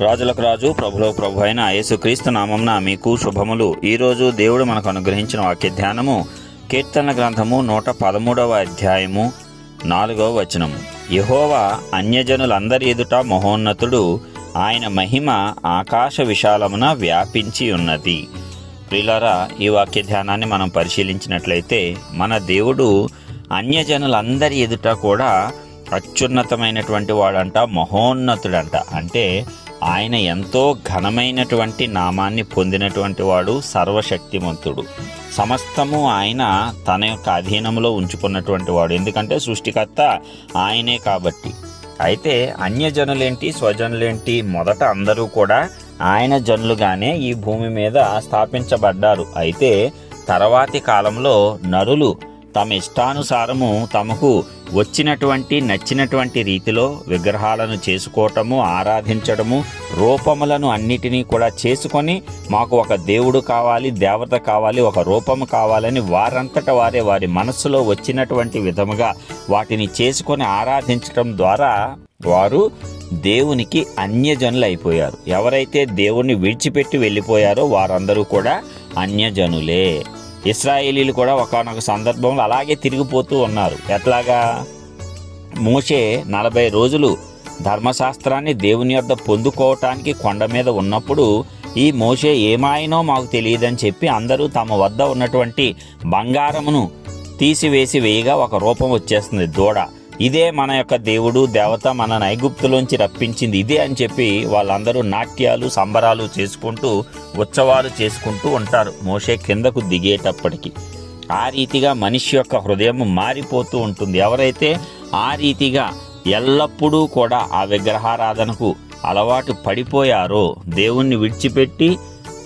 రాజులకు రాజు ప్రభులో ప్రభు అయిన యేసుక్రీస్తు నామంన మీకు శుభములు. ఈరోజు దేవుడు మనకు అనుగ్రహించిన వాక్య ధ్యానము కీర్తన గ్రంథము నూట పదమూడవ అధ్యాయము నాలుగవ వచనము. యహోవా అన్యజనులందరి ఎదుట మహోన్నతుడు ఆయన మహిమ ఆకాశ విశాలమున వ్యాపించి ఉన్నది. ప్రిలరా ఈ వాక్య ధ్యానాన్ని మనం పరిశీలించినట్లయితే మన దేవుడు అన్యజనులందరి ఎదుట కూడా అత్యున్నతమైనటువంటి వాడంట మహోన్నతుడంట. అంటే ఆయన ఎంతో ఘనమైనటువంటి నామాన్ని పొందినటువంటి వాడు సర్వశక్తిమంతుడు. సమస్తము ఆయన తన యొక్క అధీనంలో ఉంచుకున్నటువంటి వాడు. ఎందుకంటే సృష్టికర్త ఆయనే కాబట్టి. అయితే అన్యజనులేంటి స్వజనులేంటి మొదట అందరూ కూడా ఆయన జనులుగానే ఈ భూమి మీద స్థాపించబడ్డారు. అయితే తర్వాతి కాలంలో నరులు తమ ఇష్టానుసారము తమకు వచ్చినటువంటి నచ్చినటువంటి రీతిలో విగ్రహాలను చేసుకోవటము ఆరాధించడము రూపములను అన్నిటినీ కూడా చేసుకొని మాకు ఒక దేవుడు కావాలి దేవత కావాలి ఒక రూపము కావాలని వారంతట వారే వారి మనస్సులో వచ్చినటువంటి విధముగా వాటిని చేసుకొని ఆరాధించటం ద్వారా వారు దేవునికి అన్యజనులు అయిపోయారు. ఎవరైతే దేవుణ్ణి విడిచిపెట్టి వెళ్ళిపోయారో వారందరూ కూడా అన్యజనులే. ఇస్రాయేలీలు కూడా ఒకనొక సందర్భంలో అలాగే తిరిగిపోతూ ఉన్నారు. ఎట్లాగా? మోషే నలభై రోజులు ధర్మశాస్త్రాన్ని దేవుని యొద్ద పొందుకోవటానికి కొండ మీద ఉన్నప్పుడు ఈ మోషే ఏమాయినో మాకు తెలియదని చెప్పి అందరూ తమ వద్ద ఉన్నటువంటి బంగారమును తీసివేసి వేయగా ఒక రూపం వచ్చేస్తుంది దూడ. ఇదే మన యొక్క దేవుడు దేవత మన నైగుప్తులోంచి రప్పించింది ఇదే అని చెప్పి వాళ్ళందరూ నాట్యాలు సంబరాలు చేసుకుంటూ ఉత్సవాలు చేసుకుంటూ ఉంటారు మోషే కిందకు దిగేటప్పటికి. ఆ రీతిగా మనిషి యొక్క హృదయం మారిపోతూ ఉంటుంది. ఎవరైతే ఆ రీతిగా ఎల్లప్పుడూ కూడా ఆ విగ్రహారాధనకు అలవాటు పడిపోయారో దేవుణ్ణి విడిచిపెట్టి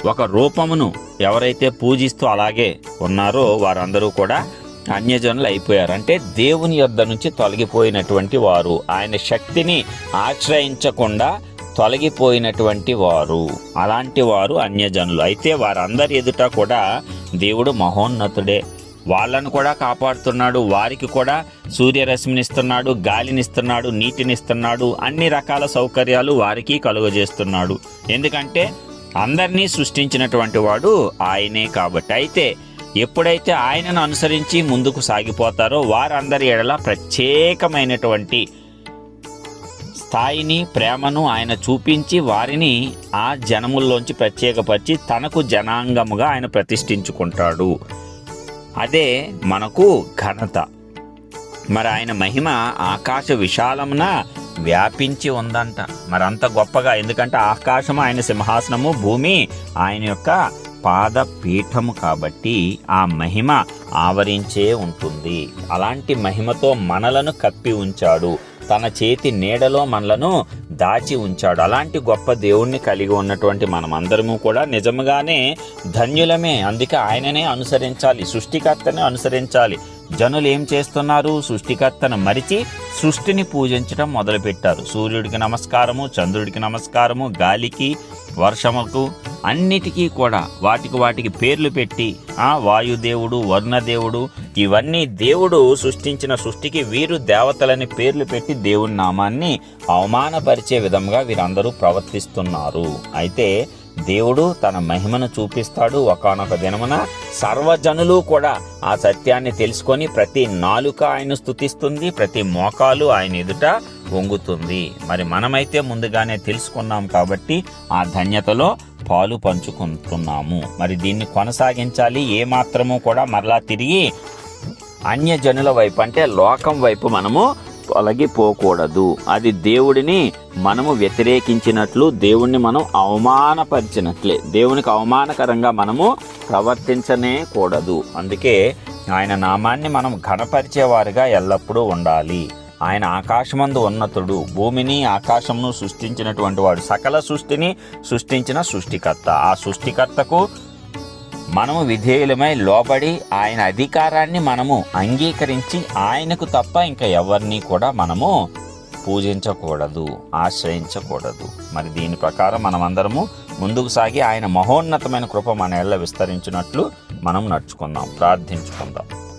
ఒక రూపమును ఎవరైతే పూజిస్తూ అలాగే ఉన్నారో వారందరూ కూడా అన్యజనులు అయిపోయారు. అంటే దేవుని యొద్ద నుంచి తొలగిపోయినటువంటి వారు. ఆయన శక్తిని ఆశ్రయించకుండా తొలగిపోయినటువంటి వారు. అలాంటి వారు అన్యజనులు. అయితే వారందరి ఎదుట కూడా దేవుడు మహోన్నతుడే. వాళ్ళను కూడా కాపాడుతున్నాడు. వారికి కూడా సూర్యరశ్మినిస్తున్నాడు గాలినిస్తున్నాడు నీటినిస్తున్నాడు అన్ని రకాల సౌకర్యాలు వారికి కలుగజేస్తున్నాడు. ఎందుకంటే అందరినీ సృష్టించినటువంటి వాడు ఆయనే కాబట్టి. అయితే ఎప్పుడైతే ఆయనను అనుసరించి ముందుకు సాగిపోతారో వారందరి ఎడల ప్రత్యేకమైనటువంటి స్థాయిని ప్రేమను ఆయన చూపించి వారిని ఆ జనముల్లోంచి ప్రత్యేకపరిచి తనకు జనాంగముగా ఆయన ప్రతిష్ఠించుకుంటాడు. అదే మనకు ఘనత. మరి ఆయన మహిమ ఆకాశ విశాలమున వ్యాపించి ఉందంట. మరి అంత గొప్పగా ఎందుకంటే ఆకాశం ఆయన సింహాసనము భూమి ఆయన యొక్క పాద పీఠము కాబట్టి ఆ మహిమ ఆవరించే ఉంటుంది. అలాంటి మహిమతో మనలను కప్పి ఉంచాడు. తన చేతి నీడలో మనలను దాచి ఉంచాడు. అలాంటి గొప్ప దేవుణ్ణి కలిగి ఉన్నటువంటి మనమందరము కూడా నిజముగానే ధన్యులమే. అందుకే ఆయననే అనుసరించాలి. సృష్టికర్తనే అనుసరించాలి. జనులు ఏం చేస్తున్నారు? సృష్టికర్తను మరిచి సృష్టిని పూజించడం మొదలుపెట్టారు. సూర్యుడికి నమస్కారము చంద్రుడికి నమస్కారము గాలికి వర్షముకు అన్నిటికీ కూడా వాటికి వాటికి పేర్లు పెట్టి ఆ వాయుదేవుడు వర్ణదేవుడు ఇవన్నీ దేవుడు సృష్టించిన సృష్టికి వీరు దేవతలని పేర్లు పెట్టి దేవుని నామాన్ని అవమానపరిచే విధంగా వీరందరూ ప్రవర్తిస్తున్నారు. అయితే దేవుడు తన మహిమను చూపిస్తాడు. ఒకనొక దినమున సర్వజనులు కూడా ఆ సత్యాన్ని తెలుసుకొని ప్రతి నాలుక ఆయన స్థుతిస్తుంది ప్రతి మోకాలు ఆయన ఎదుట వంగుతుంది. మరి మనమైతే ముందుగానే తెలుసుకున్నాం కాబట్టి ఆ ధన్యతలో పాలు పంచుకుంటున్నాము. మరి దీన్ని కొనసాగించాలి ఏ మాత్రము కూడా మరలా తిరిగి అన్యజనుల వైపు అంటే లోకం వైపు మనము తొలగిపోకూడదు అది దేవుడిని మనము వ్యతిరేకించినట్లు దేవుణ్ణి మనం అవమానపరిచినట్లే దేవునికి అవమానకరంగా మనము ప్రవర్తించనే కూడదు. అందుకే ఆయన నామాన్ని మనం ఘనపరిచేవారుగా ఎల్లప్పుడూ ఉండాలి. ఆయన ఆకాశమందు ఉన్నతుడు. భూమిని ఆకాశమును సృష్టించినటువంటి వాడు సకల సృష్టిని సృష్టించిన సృష్టికర్త. ఆ సృష్టికర్తకు మనము విధేయులమై లోబడి ఆయన అధికారాన్ని మనము అంగీకరించి ఆయనకు తప్ప ఇంకా ఎవరిని కూడా మనము పూజించకూడదు ఆశ్రయించకూడదు. మరి దీని ప్రకారం మనమందరము ముందుకు సాగి ఆయన మహోన్నతమైన కృప మన ఎల్ల విస్తరించినట్లు మనం నడుచుకుందాం ప్రార్థించుకుందాం.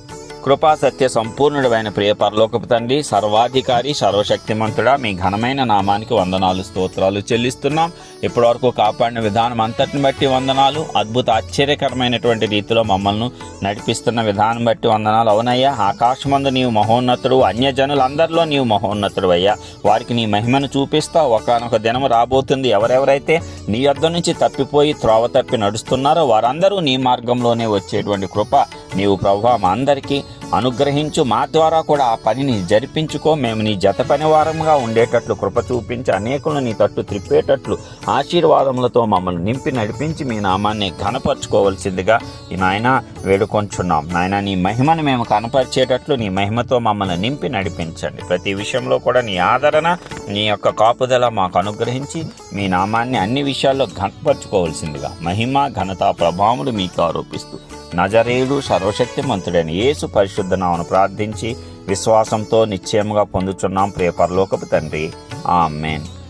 కృపా సత్య సంపూర్ణుడైన ప్రియ పరలోకపు తండ్రి సర్వాధికారి సర్వశక్తిమంతుడా మీ ఘనమైన నామానికి వందనాలు స్తోత్రాలు చెల్లిస్తున్నాం. ఇప్పటివరకు కాపాడిన విధానం అంతటిని బట్టి వందనాలు. అద్భుత ఆశ్చర్యకరమైనటువంటి రీతిలో మమ్మల్ని నడిపిస్తున్న విధానం బట్టి వందనాలు. అవునయ్యా ఆకాశమందు నీవు మహోన్నతుడు అన్యజనులందరిలో నీవు మహోన్నతుడు అయ్యా వారికి నీ మహిమను చూపిస్తావు. ఒకనొక దినం రాబోతుంది. ఎవరెవరైతే నీ యొద్ద నుంచి తప్పిపోయి త్రోవ తప్పి నడుస్తున్నారో వారందరూ నీ మార్గంలోనే వచ్చేటువంటి కృప. నీవు ప్రభు మా అందరికీ అనుగ్రహించు. మా ద్వారా కూడా ఆ పనిని జరిపించుకో. మేము నీ జత పనివారంగా ఉండేటట్లు కృప చూపించి అనేకులను నీ తట్టు త్రిప్పేటట్లు ఆశీర్వాదములతో మమ్మల్ని నింపి నడిపించి మీ నామాన్ని కనపరుచుకోవలసిందిగా ఈ నాయన వేడుకొంచున్నాం. నాయన నీ మహిమను మేము కనపరిచేటట్లు నీ మహిమతో మమ్మల్ని నింపి నడిపించండి. ప్రతి విషయంలో కూడా నీ ఆదరణ నీ యొక్క కాపుదల మాకు అనుగ్రహించి మీ నామాన్ని అన్ని విషయాల్లో కనపరుచుకోవలసిందిగా మహిమ ఘనత ప్రభావములు మీకు ఆరోపిస్తూ నజరేయుడు సర్వశక్తిమంతుడైన యేసు పరిశుద్ధ నామను ప్రార్థించి విశ్వాసంతో నిశ్చయముగా పొందుచున్నాం ప్రియపరలోకపు తండ్రి. ఆమెన్.